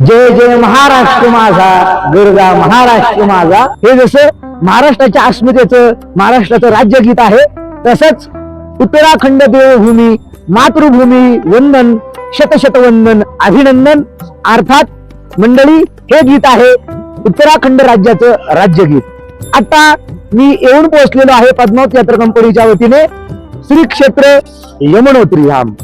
जय जय महाराष्ट्र माझा दुर्गा महाराष्ट्र माझा. हे जसं महाराष्ट्राच्या अस्मितेचं महाराष्ट्राचं राज्यगीत आहे तसंच उत्तराखंड देवभूमी मातृभूमी वंदन शतशतवंदन अभिनंदन अर्थात मंडळी हे गीत आहे उत्तराखंड राज्याचं राज्यगीत. आता मी येऊन पोहोचलेलो आहे पद्मावत यात्रा कंपनीच्या वतीने श्री क्षेत्र यमुनोत्री धाम.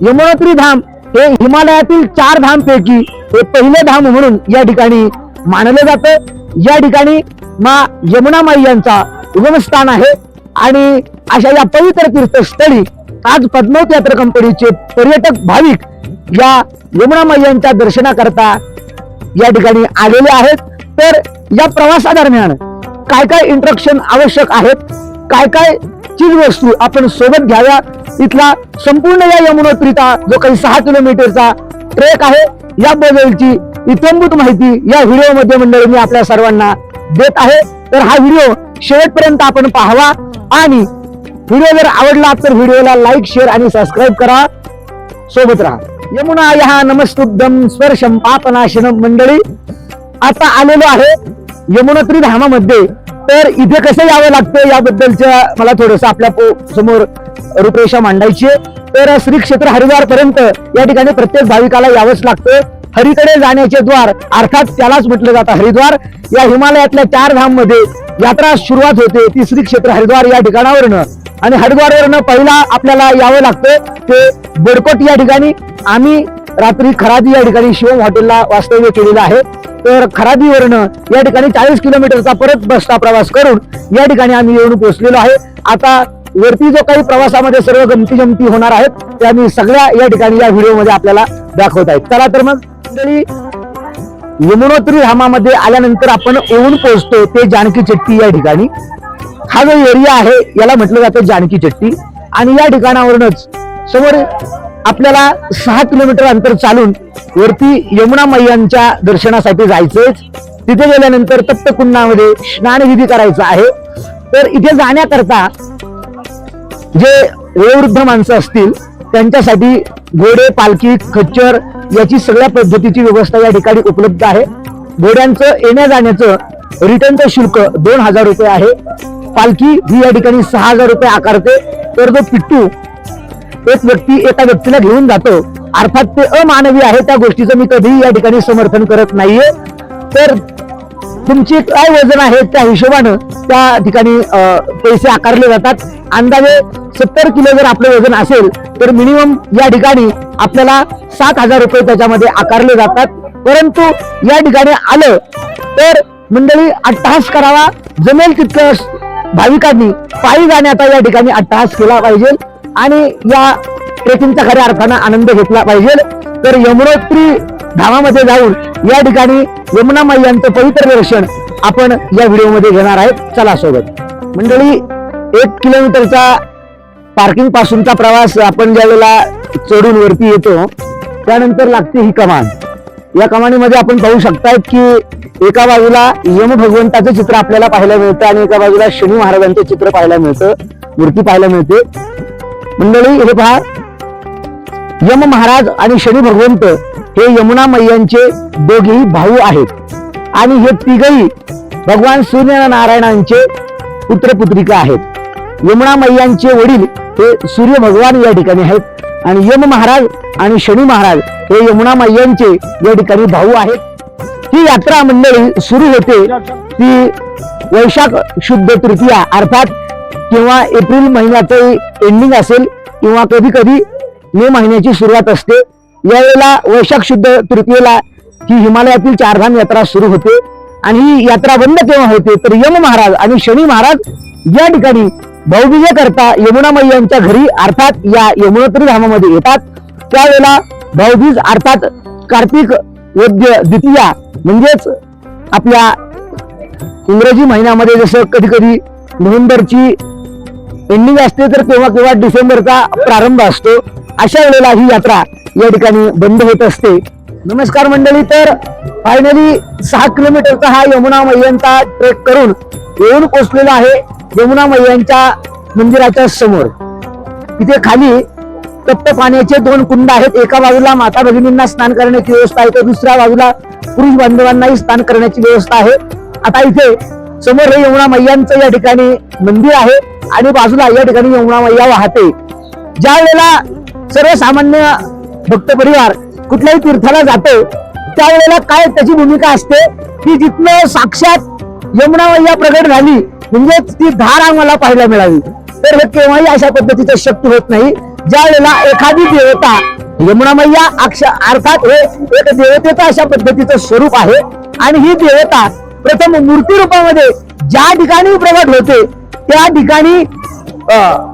यमुनोत्री धाम हे हिमालयातील चार धाम पैकी हे पहिले धाम म्हणून या ठिकाणी मानलं जातं. या ठिकाणी मा यमुना माई यांचा उगमस्थान आहे. आणि अशा या पवित्र तीर्थस्थळी आज पद्मावत यात्रा कंपनीचे पर्यटक भाविक या यमुना माई यांच्या दर्शनाकरता या ठिकाणी आलेले आहेत. तर या प्रवासादरम्यान काय काय इंट्रक्शन आवश्यक आहेत? काय काय चीज वस्तू आपण सोबत घ्याव्या? इथला संपूर्ण या यमुनोत्रीचा जो काही सहा किलोमीटरचा ट्रेक आहे याबद्दलची इत्यंभूत माहिती या व्हिडिओमध्ये मंडळी मी आपल्या सर्वांना देत आहे. तर हा व्हिडिओ शेवटपर्यंत आपण पाहावा आणि व्हिडिओ जर आवडला तर व्हिडिओला लाईक शेअर आणि सबस्क्राईब करा. सोबत राहा. यमुना या नमस्तुब्धम स्पर्शम पापनाशनम मंडळी आता आलेलो आहे यमुनोत्री धामामध्ये. तर इथे कसं यावं लागतं याबद्दलच्या मला थोडस आपल्यासमोर रूपरेषा मांडायची आहे. तर श्री क्षेत्र हरिद्वार पर्यंत या ठिकाणी प्रत्येक भाविकाला यावंच लागतं हरीकडे जाण्याचे द्वार अर्थात त्यालाच म्हटलं जातं हरिद्वार. या हिमालयातल्या चार धाममध्ये यात्रा सुरुवात होते. ती श्री क्षेत्र हरिद्वार या ठिकाणावरनं. आणि हरिद्वारवरनं पहिला आपल्याला यावं लागतं ते बोरकोट या ठिकाणी. आम्ही रात्री खरादी या ठिकाणी शिवम हॉटेलला वास्तव्य केलेलं आहे. तर खरादीवरनं या ठिकाणी चाळीस किलोमीटरचा परत बसचा प्रवास करून या ठिकाणी आम्ही येऊन पोहोचलेलो आहे. आता वरती जो काही प्रवासामध्ये सर्व गमती जमती होणार आहेत त्या आम्ही सगळ्या या ठिकाणी या व्हिडिओमध्ये आपल्याला दाखवत आहेत. चला तर मग यमुनोत्री धामामध्ये आल्यानंतर आपण येऊन पोहोचतो ते जानकी चट्टी या ठिकाणी. हा जो एरिया आहे याला म्हटलं जातं जानकी चट्टी. आणि या ठिकाणावरूनच समोर आपल्याला सहा किलोमीटर अंतर चालून वरती यमुना मैयांच्या दर्शनासाठी जायचंच. तिथे गेल्यानंतर तप्तकुंडामध्ये स्नानविधी करायचा आहे. तर इथे जाण्याकरता जे वयोवृद्ध माणसं असतील त्यांच्यासाठी घोडे पालखी खच्चर याची सगळ्या पद्धतीची व्यवस्था या ठिकाणी उपलब्ध आहे. घोड्यांचं येण्या जाण्याचं रिटर्नचं शुल्क दोन हजार रुपये आहे. पालखी ही या ठिकाणी सहा हजार रुपये आकारते. तर जो पिट्टू एक व्यक्ती एका व्यक्तीला घेऊन जातो. अर्थात ते अमानवी आहे त्या गोष्टीचं मी कधीही या ठिकाणी समर्थन करत नाहीये. तर तुमची काय वजन आहे त्या हिशोबानं त्या ठिकाणी अं, पैसे आकारले जातात. अंदाजे सत्तर किलो जर आपलं वजन असेल तर मिनिमम या ठिकाणी आपल्याला सात हजार रुपये त्याच्यामध्ये आकारले जातात. परंतु या ठिकाणी आलं तर मंडळी अट्टहास करावा. जमेल तितकं भाविकांनी पायी जाण्याचा या ठिकाणी अट्टहास केला पाहिजे. आणि या ट्रेकिंगचा खऱ्या अर्थानं आनंद घेतला पाहिजे. तर यमुनोत्री धामामध्ये जाऊन या ठिकाणी यमुना माई यांचं पवित्र दर्शन आपण या व्हिडिओमध्ये घेणार आहेत. चला सोबत. मंडळी एक किलोमीटरचा पार्किंग पासूनचा प्रवास आपण ज्या वेळेला चढून वरती येतो त्यानंतर लागते ही कमान. या कमानीमध्ये आपण पाहू शकताय की एका बाजूला यम भगवंताचं चित्र आपल्याला पाहायला मिळतं आणि एका बाजूला शनी महाराजांचं चित्र पाहायला मिळतं मूर्ती पाहायला मिळते. मंडळी हे पहा. यम महाराज आणि शनी भगवंत हे यमुना मैयांचे दोघेही भाऊ आहेत. आणि हे तिघही भगवान सूर्यनारायणांचे पुत्रपुत्रिका आहेत. यमुना मैयांचे वडील हे सूर्य भगवान या ठिकाणी आहेत. आणि यम महाराज आणि शनी महाराज हे यमुना मैयांचे या ठिकाणी भाऊ आहेत. ही यात्रा मंडळी सुरू होते ती वैशाख शुद्ध तृतीया अर्थात किंवा एप्रिल महिन्याचं एंडिंग असेल किंवा कधी कधी मे महिन्याची सुरुवात असते. यावेळेला वैशाख शुद्ध तृतीयेला ही हिमालयातील चारधाम यात्रा सुरू होते. आणि ही यात्रा बंद केव्हा होते तर यम महाराज आणि शनी महाराज या ठिकाणी भाऊबीजे करता यमुना यांच्या घरी अर्थात या यमुनोत्री धामामध्ये येतात. त्यावेळेला भाऊबीज अर्थात कार्तिक वैद्य द्वितीया म्हणजेच आपल्या इंग्रजी महिन्यामध्ये जसं कधी कधी नोव्हेंबरची एंडिंग असते तर तेव्हा किंवा डिसेंबरचा प्रारंभ असतो. अशा वेळेला ही यात्रा या ठिकाणी बंद होत असते. नमस्कार मंडळी तर फायनली सहा किलोमीटरचा हा यमुना मैयांचा ट्रेक करून येऊन पोचलेला आहे यमुना मैयांच्या मंदिराच्या समोर. तिथे खाली तप्त पाण्याचे दोन कुंड आहेत. एका बाजूला माता भगिनींना स्नान करण्याची व्यवस्था आहे तर दुसऱ्या बाजूला पुरुष बांधवांनाही स्नान करण्याची व्यवस्था आहे. आता इथे समोर हे यमुना मैयांचं या ठिकाणी मंदिर आहे आणि बाजूला या ठिकाणी यमुना मैया वाहते. ज्या वेळेला सर्वसामान्य भक्त परिवार कुठल्याही तीर्थाला जातो त्यावेळेला काय त्याची भूमिका असते की जिथनं साक्षात यमुना मैया प्रगट झाली म्हणजेच ती धार आम्हाला पाहायला मिळावी तर हे केव्हाही अशा पद्धतीचं शक्य होत नाही. ज्या वेळेला एखादी देवता यमुना मैया अक्ष अर्थात हे एक देवतेचं अशा पद्धतीचं स्वरूप आहे आणि ही देवता प्रथम मूर्ती रूपामध्ये ज्या ठिकाणी प्रगट होते त्या ठिकाणी अं,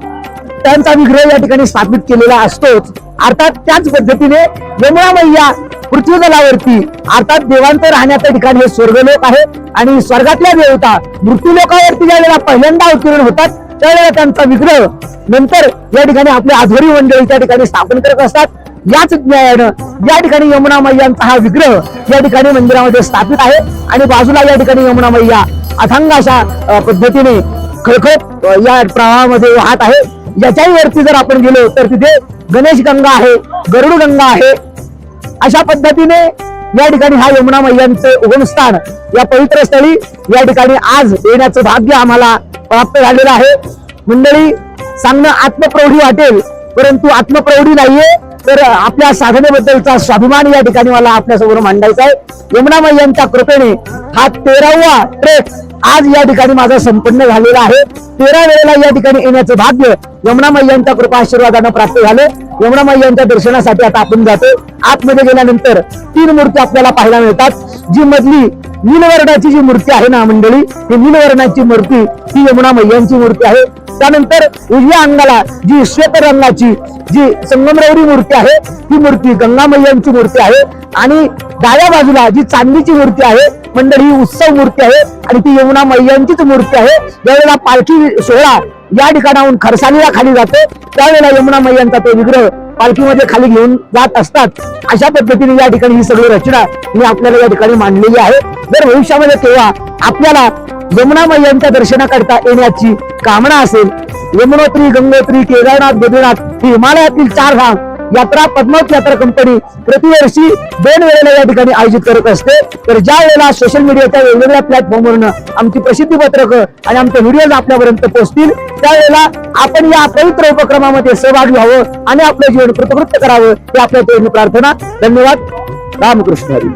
त्यांचा विग्रह या ठिकाणी स्थापित केलेला असतोच. अर्थात त्याच पद्धतीने यमुना मैया पृथ्वीजलावरती अर्थात देवांचं राहण्याचं ठिकाण हे स्वर्गलोक आहे आणि स्वर्गातल्या देवता मृत्यूलोकावरती ज्यावेळेला पहिल्यांदा अवतीर्ण होतात त्यावेळेला त्यांचा विग्रह नंतर या ठिकाणी आपले आध्वरी मंडळी त्या ठिकाणी स्थापन करत असतात. याच न्यायानं या ठिकाणी यमुना मैयांचा हा विग्रह या ठिकाणी मंदिरामध्ये स्थापित आहे. आणि बाजूला या ठिकाणी यमुना मैया अथांग अशा पद्धतीने खळखळत या प्रवाहामध्ये वाहत आहे. याच्याही वरती जर आपण गेलो तर तिथे गणेश गंगा आहे गरुड गंगा आहे. अशा पद्धतीने या ठिकाणी हा यमुना मैयांचे उगमस्थान या पवित्र स्थळी या ठिकाणी आज येण्याचं भाग्य आम्हाला प्राप्त झालेलं आहे. मंडळी सांगणं आत्मप्रौढी वाटेल परंतु आत्मप्रौढी नाहीये. तर आपल्या साधनेबद्दलचा स्वाभिमान या ठिकाणी मला आपल्यासमोर मांडायचा आहे. यमुनामाई यांच्या कृपेने हा तेरावा ट्रेक आज या ठिकाणी माझा संपन्न झालेला आहे. तेरा वेळेला या ठिकाणी येण्याचं भाग्य यमुनामाई यांच्या कृपा आशीर्वादानं प्राप्त झालं. यमुनामाई यांच्या दर्शनासाठी आता आपण जातो आतमध्ये गेल्यानंतर तीन मूर्ती आपल्याला पाहायला मिळतात. जी मधली नीलवर्णाची जी मूर्ती आहे ना मंडळी ही नीलवर्णाची मूर्ती ही यमुना मूर्ती आहे. त्यानंतर उजव्या अंगाला जी श्वेत रंगाची जी संगमरवरी मूर्ती आहे ती मूर्ती गंगामय्यांची मूर्ती आहे. आणि डाव्या बाजूला जी चांदीची मूर्ती आहे मंडळी ही उत्सव मूर्ती आहे आणि ती यमुना मैयांचीच मूर्ती आहे. ज्यावेळेला पालखी सोहळा या ठिकाणाहून खरसालीला खाली जातो त्यावेळेला यमुना मैयांचा तो विग्रह पालखीमध्ये खाली घेऊन जात असतात. अशा पद्धतीने या ठिकाणी ही सगळी रचना मी आपल्याला या ठिकाणी मांडलेली आहे. जर भविष्यामध्ये तेव्हा आपल्याला यमुना मैयांच्या दर्शनाकरता येण्याची कामना असेल यमुनोत्री गंगोत्री केदारनाथ बद्रीनाथ ही हिमालयातील चार धाम यात्रा पद्मावत यात्रा कंपनी प्रतिवर्षी दोन वेळेला या ठिकाणी आयोजित करत असते. तर ज्या वेळेला सोशल मीडियाच्या वेगवेगळ्या प्लॅटफॉर्मवरनं आमची प्रसिद्धी पत्रक आणि आमचे व्हिडिओज आपल्यापर्यंत पोहोचतील त्यावेळेला आपण या पवित्र उपक्रमामध्ये सहभागी व्हावं आणि आपलं जीवन कृतकृत्य करावं हे आपल्या प्रार्थना. धन्यवाद. रामकृष्ण हरी.